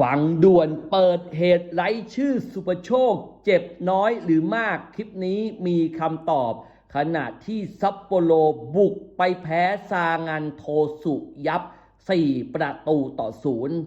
ฟังด่วนเปิดเหตุไร้ชื่อสุปโชค เจ็บน้อยหรือมากคลิปนี้มีคำตอบ ขณะที่ซัปโปโรบุกไปแพ้ซางันโทสุยับ 4 ประตูต่อศูนย์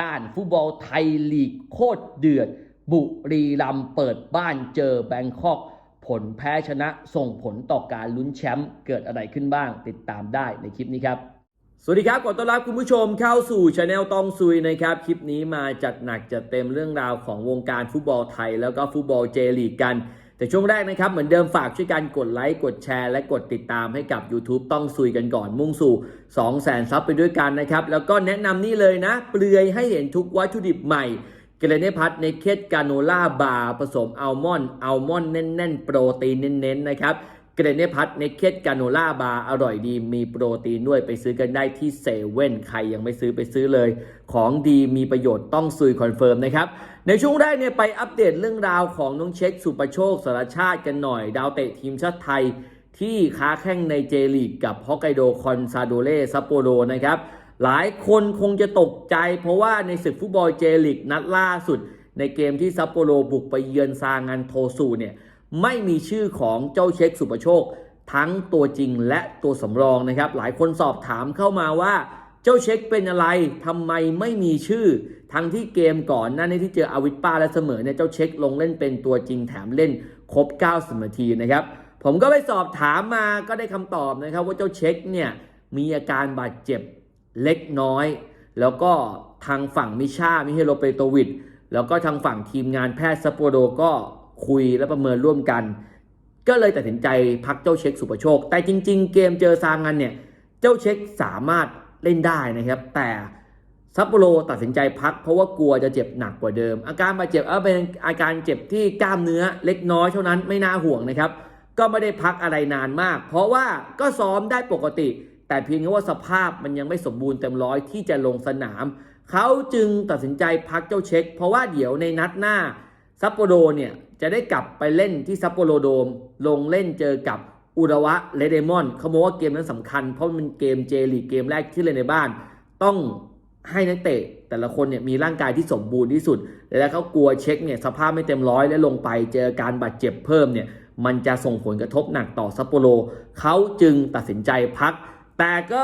ด้านฟุตบอลไทยลีกโคตรเดือด บุรีรัมเปิดบ้านเจอแบงคอก ผลแพ้ชนะส่งผลต่อการลุ้นแชมป์เกิดอะไรขึ้นบ้าง ติดตามได้ในคลิปนี้ครับ สวัสดีครับ ขอต้อนรับคุณผู้ชมเข้าสู่ช anel ตองซุยนะครับ คลิปนี้มาจัดหนักจัดเต็มเรื่องราวของวงการฟุตบอลไทย แล้วก็ฟุตบอลเจลีกกัน แต่ช่วงแรกนะครับ เหมือนเดิมฝากช่วยกันกดไลค์ กดแชร์ และกดติดตามให้กับ YouTube ต้องซุยกันก่อนมุ่งสู่ 2 0 0 0 0 0ซับไปด้วยกันนะครับ แล้วก็แนะนำนี่เลยนะ เปลือยให้เห็นทุกวัตถุดิบใหม่เกรเนพัทในเคสกาโนล่าบาร์ผสมอัลมอนด์อัลมอนด์แน่นๆ โปรตีนเน้นๆนะครับ เกรเนพัทในเคสกาโนล่าบาร์อร่อยดีมีโปรตีนด้วยไปซื้อกันได้ที่เซเว่นใครยังไม่ซื้อไปซื้อเลย ของดีมีประโยชน์ต้องซุยคอนเฟิร์มนะครับ ในช่วงแรกเนี่ยไปอัปเดตเรื่องราวของน้องเช็คสุประโชคสารชาติกันหน่อย ดาวเตะทีมชาติไทย ที่ค้าแข่งในเจลีกกับฮอกไกโดคอนซาโดเล่ซัปโปโรนะครับหลายคนคงจะตกใจ เพราะว่าในศึกฟุตบอลเจลีกนัดล่าสุด ในเกมที่ซัปโปโรบุกไปเยือนซางันโทสูเนี่ย ไม่มีชื่อของเจ้าเช็คสุประโชค ทั้งตัวจริงและตัวสำรองนะครับ หลายคนสอบถามเข้ามาว่าเจ้าเช็คเป็นอะไรทำไมไม่มีชื่อ ทั้งที่เกมก่อนหน้านี้ที่เจออาวิสป้าและเสมอเนี่ยเจ้าเช็คลงเล่นเป็นตัวจริงแถมเล่นครบ90นาทีนะครับ ผมก็ไปสอบถามมาก็ได้คำตอบนะครับ ว่าเจ้าเช็คเนี่ยมีอาการบาดเจ็บเล็กน้อย แล้วก็ทางฝั่งมิชามิเฮโลเปโตวิดแล้วก็ทางฝั่งทีมงานแพทย์ซัปโปโรก็ คุยและประเมินร่วมกัน ก็เลยตัดสินใจพักเจ้าเช็คสุประโชค แต่จริง ๆ เกมเจอซางันเนี่ยเจ้าเช็คสามารถเล่นได้นะครับ แต่ซัปโปโรตัดสินใจพักเพราะว่ากลัวจะเจ็บหนักกว่าเดิม อาการบาดเจ็บเออเป็นอาการเจ็บที่กล้ามเนื้อเล็กน้อยเท่านั้นไม่น่าห่วงนะครับ ก็ไม่ได้พักอะไรนานมาก เพราะว่าก็ซ้อมได้ปกติ แต่เพียงแค่ว่าสภาพมันยังไม่สมบูรณ์เต็มร้อยที่จะลงสนาม เขาจึงตัดสินใจพักเจ้าเช็ค เพราะว่าเดี๋ยวในนัดหน้าซัปโปโรเนี่ย จะได้กลับไปเล่นที่ซัปโปโรโดม ลงเล่นเจอกับอุระวะเลเดมอนเขาบอกว่าเกมนั้นสำคัญ เพราะมันเกมเจลีเกมแรกที่เล่นในบ้าน ต้องให้นักเตะแต่ละคนเนี่ยมีร่างกายที่สมบูรณ์ที่สุด แล้วเขากลัวเช็คเนี่ยสภาพไม่เต็มร้อยและลงไปเจอการบาดเจ็บเพิ่มเนี่ยมันจะส่งผลกระทบหนักต่อซัปโปโรเขาจึงตัดสินใจพัก แต่ก็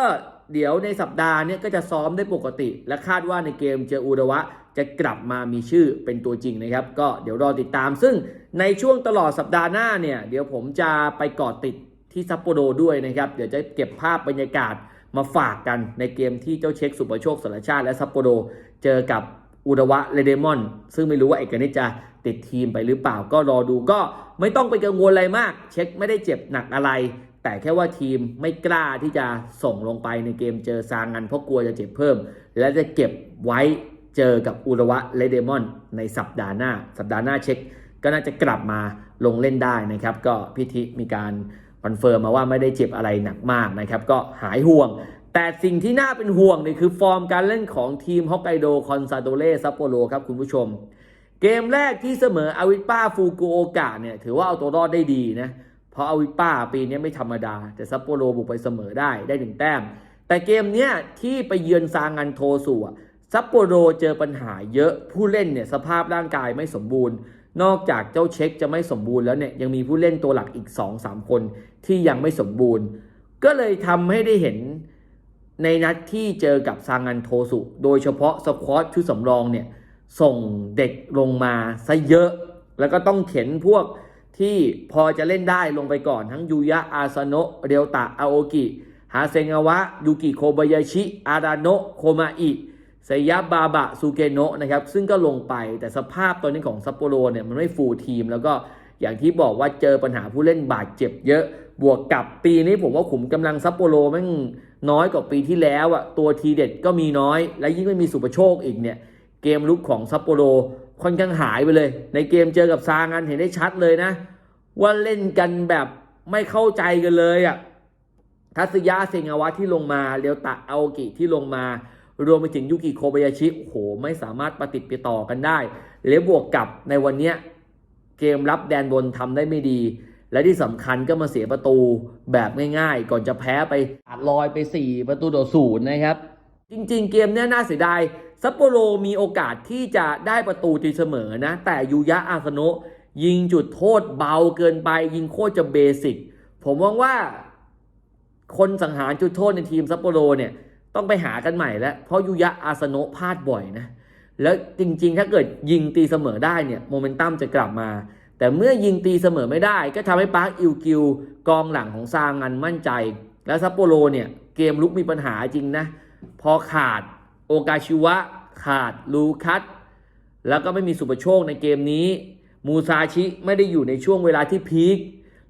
เดี๋ยวในสัปดาห์นี้ก็จะซ้อมได้ปกติ และคาดว่าในเกมเจออุระวะ จะกลับมามีชื่อเป็นตัวจริงนะครับ ก็เดี๋ยวรอติดตาม ซึ่งในช่วงตลอดสัปดาห์หน้าเนี่ยเดี๋ยวผมจะไปเกาะติดที่ซัปโปโรด้วยนะครับ เดี๋ยวจะเก็บภาพบรรยากาศมาฝากกันในเกมที่เจ้าเช็คสุปรโชคสารชาติ และซัปโปโรเจอกับอุระวะเลเดมอน ซึ่งไม่รู้ว่าเอกนิจจะติดทีมไปหรือเปล่าก็รอดูก็ไม่ต้องไปกังวลอะไรมาก เช็คไม่ได้เจ็บหนักอะไร แต่แค่ว่าทีมไม่กล้าที่จะส่งลงไปในเกมเจอซางงันเพราะกลัวจะเจ็บเพิ่ม และจะเก็บไว้ เจอกับอุระวะเลเดมอนในสัปดาห์หน้า สัปดาห์หน้าเช็ค ก็น่าจะกลับมาลงเล่นได้นะครับ ก็พิธีมีการคอนเฟิร์มมาว่าไม่ได้เจ็บอะไรหนักมากนะครับ ก็หายห่วง แต่สิ่งที่น่าเป็นห่วงเนี่ยคือฟอร์มการเล่นของทีมฮอกไกโดคอนซาโดเล่ซัปโปโรครับคุณผู้ชม เกมแรกที่เสมออาวิป้าฟูกุโอกะเนี่ยถือว่าเอาตัวรอดได้ดีนะเพราะอาวิป้าปีนี้ไม่ธรรมดา แต่ซัปโปโรบุกไปเสมอได้ได้หนึ่งแต้ม แต่เกมเนี้ยที่ไปเยือนซางันโทสุอะ ซัปโปโรเจอปัญหาเยอะผู้เล่นเนี่ยสภาพร่างกายไม่สมบูรณ์ นอกจากเจ้าเช็คจะไม่สมบูรณ์แล้วเนี่ยยังมีผู้เล่นตัวหลักอีก 2-3 คนที่ยังไม่สมบูรณ์ ก็เลยทำให้ได้เห็นในนัดที่เจอกับซางันโทสุ โดยเฉพาะสควอตชุดสำรองเนี่ยส่งเด็กลงมาซะเยอะ แล้วก็ต้องเข็นพวกที่พอจะเล่นได้ลงไปก่อนทั้งยูยะอาซาโนะเรียวตะอาโอกิ ฮาเซงาวะ ยูกิโคบายาชิ อาราโนะโคมาอิ เซยะบาบะซูเกโนะนะครับซึ่งก็ลงไปแต่สภาพตอนนี้ของซัปโปโรเนี่ยมันไม่ฟูลทีม แล้วก็อย่างที่บอกว่าเจอปัญหาผู้เล่นบาดเจ็บเยอะ บวกกับปีนี้ผมว่าขุมกำลังซัปโปโรแม่งน้อยกว่าปีที่แล้วอะตัวทีเด็ดก็มีน้อย และยิ่งไม่มีสุปโชคอีกเนี่ยเกมลุกของซัปโปโรค่อนข้างหายไปเลย ในเกมเจอกับซางันเห็นได้ชัดเลยนะ ว่าเล่นกันแบบไม่เข้าใจกันเลยอะ่ะทัศยะเซงาวะที่ลงมาเรียวตะอากิที่ลงมา รวมไปถึงยุกิโคบายาชิโหไม่สามารถประติดปต่อกันได้ และบวกกับในวันนี้เกมรับแดนบนทำได้ไม่ดี และที่สำคัญก็มาเสียประตูแบบง่ายๆ ก่อนจะแพ้ไปขาดลอยไป 4 ประตูต่อศูนย์นะครับ จริงๆ เกมเนี้ยน่าเสียดายซัปโปโรมีโอกาสที่จะได้ประตูตีเสมอนะ แต่ยูยะอาสโนะยิงจุดโทษเบาเกินไป ยิงโคตรจะเบสิกผมมองว่าคนสังหารจุดโทษในทีมซัปโปโรเนี่ย ต้องไปหากันใหม่แล้ว เพราะยูยะอาสโนะพลาดบ่อยนะ แล้วจริงๆ ถ้าเกิดยิงตีเสมอได้เนี่ยโมเมนตัมจะกลับมา แต่เมื่อยิงตีเสมอไม่ได้ ก็ทำให้ปาร์คอิวกิวกองหลังของซางันมั่นใจ แล้วซัปโปโรเนี่ยเกมลุกมีปัญหาจริงนะ พอขาดโอกาชิวะ ขาดลูคัสแล้วก็ไม่มีสุปโชคในเกมนี้ มูซาชิไม่ได้อยู่ในช่วงเวลาที่พีค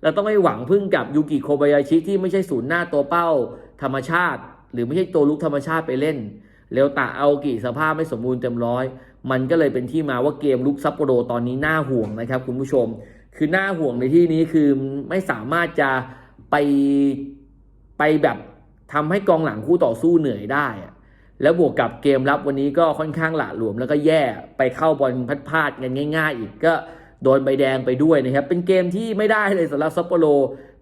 เราต้องไม่หวังพึ่งกับยูกิโคบายาชิที่ไม่ใช่ศูนย์หน้าตัวเป้าธรรมชาติ หรือไม่ใช่ตัวลุกธรรมชาติไปเล่นเรวตาเอากิสภาพไม่สมบูรณ์เต็มร้อย มันก็เลยเป็นที่มาว่าเกมลุกซัปโปโรตอนนี้น่าห่วงนะครับ คุณผู้ชม คือน่าห่วงในที่นี้คือไม่สามารถจะไปไปแบบทำให้กองหลังคู่ต่อสู้เหนื่อยได้แล้วบวกกับเกมรับวันนี้ก็ค่อนข้างหละหลวมแล้วก็แย่ไปเข้าบอลพัดพลาดกันง่าย ๆ อีกก็โดนใบแดงไปด้วยนะครับ เป็นเกมที่ไม่ได้เลยสำหรับซัปโปโร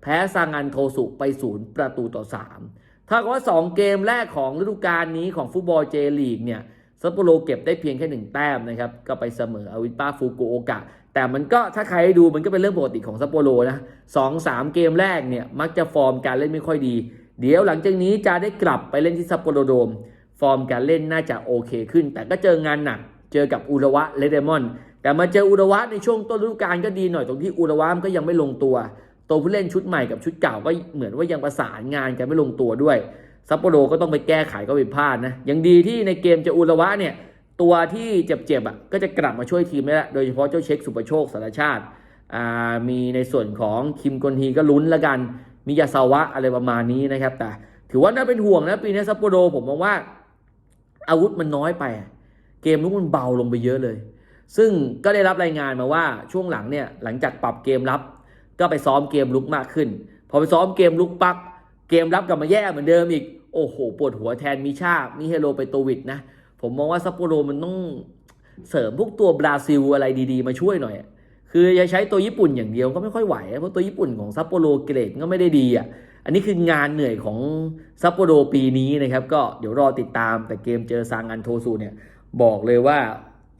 แพ้ซางันโทสุไปศูนย์ประตูต่อ 3 ถ้ากับว่า 2 เกมแรกของฤดูกาลนี้ของฟุตบอลเจลีกเนี่ยซัปโปโรเก็บได้เพียงแค่หนึ่งแต้มนะครับ ก็ไปเสมออาวิปาฟูกุโอกะ แต่มันก็ถ้าใครดูมันก็เป็นเรื่องปกติของซัปโปโรนะสองสามเกมแรกเนี่ยมักจะฟอร์มการเล่นไม่ค่อยดี เดี๋ยวหลังจากนี้จะได้กลับไปเล่นที่ซัปโปโรโดม ฟอร์มการเล่นน่าจะโอเคขึ้น แต่ก็เจองานหนัก เจอกับอุระวะเลเดมอน แต่มาเจออุระวะในช่วงต้นฤดูกาลก็ดีหน่อยตรงที่อุระวะก็ยังไม่ลงตัว ตัวผู้เล่นชุดใหม่กับชุดเก่าก็เหมือนว่ายังประสานงานกันไม่ลงตัวด้วยซัปโปโรก็ต้องไปแก้ไขก็ผิดพลาดนะยังดีที่ในเกมเจออุระวะเนี่ยตัวที่เจ็บๆอะก็จะกลับมาช่วยทีมได้ละโดยเฉพาะเจ้าเช็คสุปโชคสารชาติอ่ามีในส่วนของคิมกอนฮีก็ลุ้นละกันมียาซาวะอะไรประมาณนี้นะครับ แต่ถือว่าน่าเป็นห่วงนะปีนี้ซัปโปโรผมมองว่า อาวุธมันน้อยไป เกมลุกมันเบาลงไปเยอะเลย ซึ่งก็ได้รับรายงานมาว่าช่วงหลังเนี่ยหลังจากปรับเกมรับ ก็ไปซ้อมเกมลุกมากขึ้น พอไปซ้อมเกมลุกปัก เกมรับกลับมาแย่เหมือนเดิมอีก โอ้โห ปวดหัวแทนมิชามิเฮโรไปโตวิดนะ ผมมองว่าซัปโปโรมันต้องเสริมพวกตัวบราซิลอะไรดีๆ มาช่วยหน่อย คือจะใช้ตัวญี่ปุ่นอย่างเดียวก็ไม่ค่อยไหว เพราะตัวญี่ปุ่นของซัปโปโรเกรดก็ไม่ได้ดีอะ อันนี้คืองานเหนื่อยของซัปโปโรปีนี้นะครับ ก็เดี๋ยวรอติดตาม แต่เกมเจอซางันโทซูเนี่ยบอกเลยว่า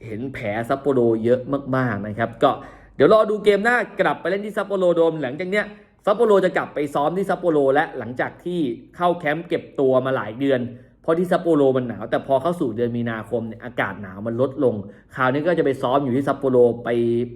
เห็นแผลซัปโปโรเยอะมากๆนะครับ ก็ เดี๋ยวรอดูเกมหน้ากลับไปเล่นที่ซัปโปโรโดมหลังจากเนี้ยซัปโปโรจะกลับไปซ้อมที่ซัปโปโรและหลังจากที่เข้าแคมป์เก็บตัวมาหลายเดือน เพราะที่ซัปโปโรมันหนาว แต่พอเข้าสู่เดือนมีนาคมเนี่ยอากาศหนาวมันลดลง คราวนี้ก็จะไปซ้อมอยู่ที่ซัปโปโรไป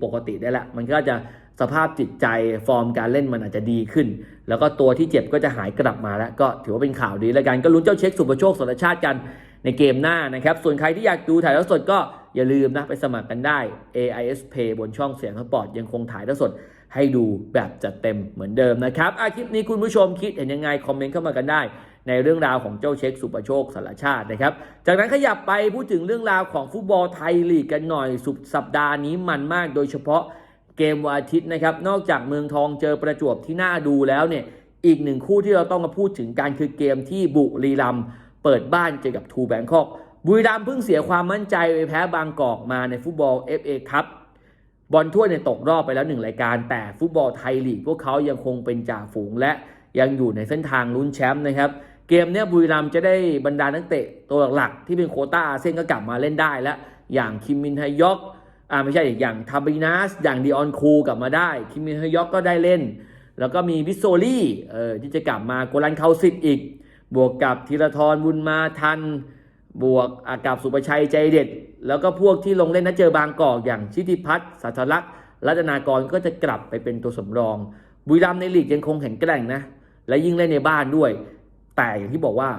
ปกติได้ละ มันก็จะสภาพจิตใจฟอร์มการเล่นมันอาจจะดีขึ้น แล้วก็ตัวที่เจ็บก็จะหายกลับมาแล้ว ก็ถือว่าเป็นข่าวดีแล้วกันก็ลุ้นเจ้าเช็คสุปโชคสรชาติกันในเกมหน้านะครับส่วนใครที่อยากดูถ่ายทอดสดก็ อย่าลืมนะไปสมัครกันได้ AIS Pay บนช่องเสียงสปอร์ตยังคงถ่ายทอดสดให้ดูแบบจัดเต็มเหมือนเดิมนะครับอาคลิปนี้คุณผู้ชมคิดเห็นยังไง คอมเมนต์เข้ามากันได้ ในเรื่องราวของเจ้าเช็คสุประโชคสารชาตินะครับ จากนั้นขยับไปพูดถึงเรื่องราวของฟุตบอลไทยลีกกันหน่อยสุดสัปดาห์นี้มันมากโดยเฉพาะเกมวันอาทิตย์นะครับ นอกจากเมืองทองเจอประจวบที่น่าดูแล้วเนี่ย อีกหนึ่งคู่ที่เราต้องมาพูดถึงการคือเกมที่บุรีรัมย์เปิดบ้านเจอกับทูแบงคอก บุรีรัมย์เพิ่งเสียความมั่นใจไปแพ้บางกอกมาในฟุตบอล FA ครับบอลถ้วยเนี่ยตกรอบไปแล้วหนึ่งรายการ แต่ฟุตบอลไทยลีกพวกเขายังคงเป็นจ่าฝูงและยังอยู่ในเส้นทางลุ้นแชมป์นะครับ เกมเนี้ยบุรีรัมย์จะได้บรรดานักเตะตัวหลักๆที่เป็นโคต้าอาเซียนก็กลับมาเล่นได้แล้ว อย่างคิมมินไฮยอกอ่าไม่ใช่อย่างทาบินัสอย่างดีออนคูกลับมาได้ คิมมินไฮยอกก็ได้เล่น แล้วก็มีวิโซลี่เออที่จะกลับมาโกลันเคาสิกอีก บวกกับธีรทรบุญมาทัน บวกอากับสุประชัยใจเด็ด แล้วก็พวกที่ลงเล่นนัดเจอบางกอกอย่างชิติพัฒน์สัทลักษณ์รัตนากรก็จะกลับไปเป็นตัวสำรอง บุรีรัมในลีกยังคงแข็งแกร่งนะ และยิ่งเล่นในบ้านด้วย แต่อย่างที่บอกว่า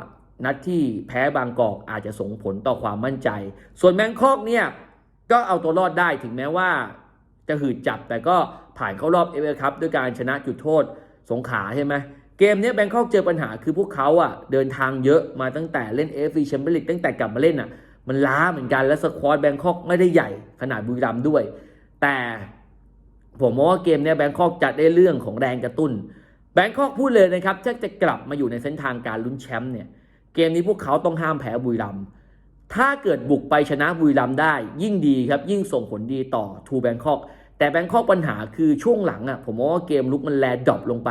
นัดที่แพ้บางกอกอาจจะส่งผลต่อความมั่นใจ ส่วนแมงคอกเนี่ยก็เอาตัวรอดได้ถึงแม้ว่า จะหืดจับแต่ก็ผ่านเข้ารอบเอเวอร์คัพด้วยการชนะจุดโทษสงขาใช่ไหม เกมนี้แบงคอกเจอปัญหาคือพวกเขาอะเดินทางเยอะมาตั้งแต่เล่นเอฟซีแชมเปี้ยนลีกตั้งแต่กลับมาเล่นอะมันล้าเหมือนกันและสควอตแบงคอกไม่ได้ใหญ่ขนาดบุรีรัมย์ด้วย แต่ผมมองว่าเกมนี้แบงคอกจะได้เรื่องของแรงกระตุ้นแบงคอกพูดเลยนะครับถ้าจะกลับมาอยู่ในเส้นทางการลุ้นแชมป์เนี่ยเกมนี้พวกเขาต้องห้ามแพ้บุรีรัมย์ถ้าเกิดบุกไปชนะบุรีรัมย์ได้ ยิ่งดีครับยิ่งส่งผลดีต่อทูแบงคอกแต่แบงคอกปัญหาคือช่วงหลังอะผมมองว่าเกมลุกมันแลดรอปลงไป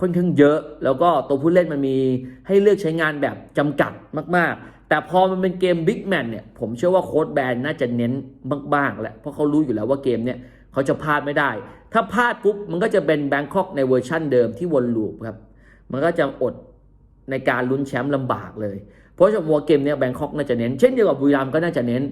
ค่อนข้างเยอะ แล้วก็ตัวผู้เล่นมันมีให้เลือกใช้งานแบบจำกัดมาก ๆ แต่พอมันเป็นเกมบิ๊กแมนเนี่ยผมเชื่อว่าโค้ดแบนน่าจะเน้นบ้างๆแหละเพราะเขารู้อยู่แล้วว่าเกมเนี่ยเขาจะพลาดไม่ได้ ถ้าพลาดปุ๊บมันก็จะเป็นแบงคอกในเวอร์ชั่นเดิมที่วนลูปครับมันก็จะอดในการลุ้นแชมป์ลำบากเลย เพราะฉะนั้นเกมเนี้ยแบงคอกน่าจะเน้น เช่นเดียวกับบุรีรัมย์ก็น่าจะเน้น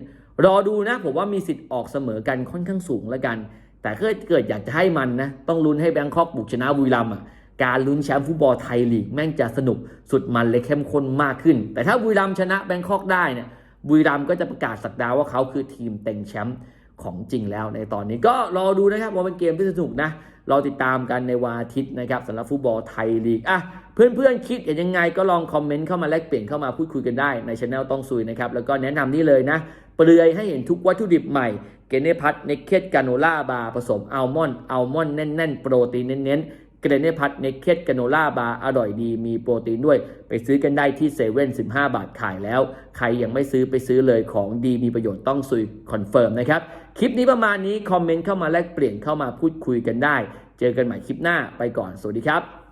รอดูนะผมว่ามีสิทธิ์ออกเสมอกันค่อนข้างสูงแล้วกัน แต่ถ้าเกิดอยากจะให้มันนะต้องลุ้นให้แบงคอกบุกชนะบุรีรัมย์อะ การลุ้นแชมป์ฟุตบอลไทยลีกแม่งจะสนุกสุดมันเลยเข้มข้นมากขึ้น แต่ถ้าบุรีรัมชนะแบงคอกได้เนี่ยบุรีรัมก็จะประกาศสักดาว่าเขาคือทีมเต็งแชมป์ของจริงแล้วในตอนนี้ก็รอดูนะครับว่าเป็นเกมที่สนุกนะรอติดตามกันในวันอาทิตย์นะครับสำหรับฟุตบอลไทยลีกอะเพื่อนๆคิดเห็นยังไงก็ลองคอมเมนต์เข้ามาแลกเปลี่ยนเข้ามาพูดคุยกันได้ในช anel ต้องซุยนะครับแล้วก็แนะนำนี่เลยนะเปลือยให้เห็นทุกวัตถุดิบใหม่เกเนพัทเนคเคดกาโนล่าบาร์ผสมอัลมอนด์อัลมอนด์แน่นๆ โปรตีนเน้นๆ เกรเนพัทเนคเคตกาโนล่าบาร์อร่อยดีมีโปรตีนด้วย ไปซื้อกันได้ที่เซเว่นสิบห้าบาทขายแล้ว ใครยังไม่ซื้อไปซื้อเลยของดีมีประโยชน์ต้องซุยคอนเฟิร์มนะครับ คลิปนี้ประมาณนี้ คอมเมนต์เข้ามาแลกเปลี่ยนเข้ามาพูดคุยกันได้ เจอกันใหม่คลิปหน้าไปก่อน สวัสดีครับ